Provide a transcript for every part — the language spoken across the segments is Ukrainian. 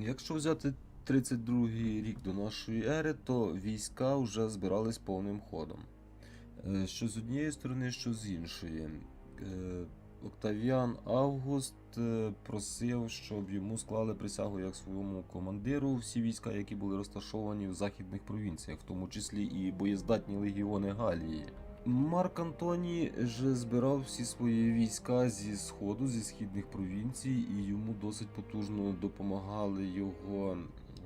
Якщо взяти 32 рік до нашої ери, то війська вже збирались повним ходом. Е, Що з однієї сторони, що з іншої. Е, Октавіан Август е, просив, щоб йому склали присягу як своєму командиру всі війська, які були розташовані в західних провінціях, в тому числі і боєздатні легіони Галії. Марк Антоній же збирав всі свої війська зі сходу, зі східних провінцій, і йому досить потужно допомагали його,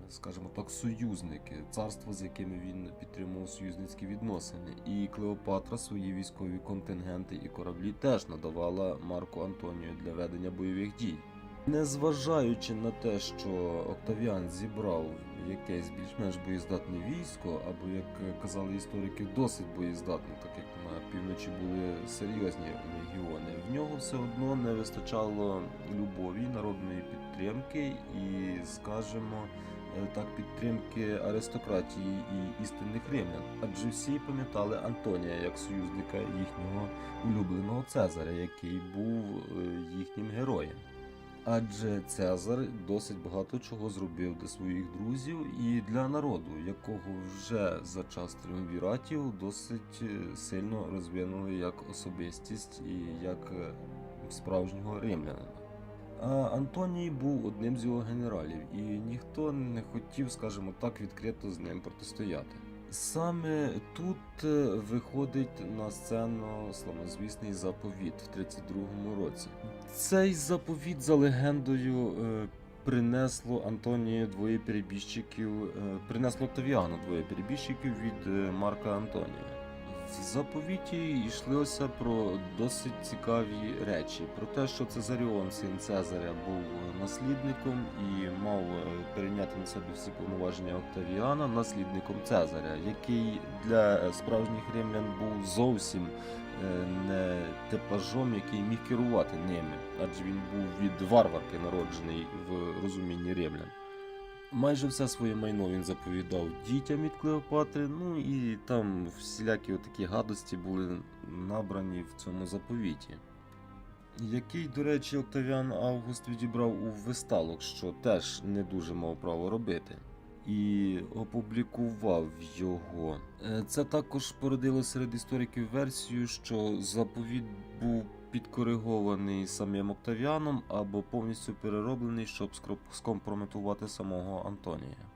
скажімо так, союзники, царства, з якими він підтримував союзницькі відносини. І Клеопатра свої військові контингенти і кораблі теж надавала Марку Антонію для ведення бойових дій. Незважаючи на те, що Октавіан зібрав якесь більш-менш боєздатне військо, або, як казали історики, досить боєздатне, так як на півночі були серйозні легіони, в нього все одно не вистачало любові, народної підтримки і, скажімо, е, так, підтримки аристократії і істинних римлян. Адже всі пам'ятали Антонія як союзника їхнього улюбленого Цезаря, який був е, їхнім героєм. Адже Цезар досить багато чого зробив для своїх друзів і для народу, якого вже за час тріумвіратів досить е, сильно розвинули як особистість і як е, справжнього римлянина. А Антоній був одним з його генералів, і ніхто не хотів, скажімо так, відкрито з ним протистояти. Саме тут е, виходить на сцену славнозвісний заповіт в 32-му році. Цей заповіт за легендою е, принесло Антонію двоє перебіжчиків, е, принесло Октавіану двоє перебіжчиків від Марка Антонія. В заповіті йшлося про досить цікаві речі, про те, що Цезаріон, син Цезаря, був наслідником і мав е, перейняти на себе всі повноваження Октавіана наслідником Цезаря, який для е, справжніх римлян був зовсім е, не типажом, який міг керувати ними, адже він був від варварки народжений в розумінні римлян. Майже все своє майно він заповідав дітям від Клеопатри, ну і там всілякі отакі гадості були набрані в цьому заповіті. Який, до речі, Октавіан Август відібрав у весталок, що теж не дуже мав право робити. І опублікував його. Е, Це також породило серед істориків версію, що заповіт був підкоригований самим Октавіаном або повністю перероблений, щоб скомпрометувати самого Антонія.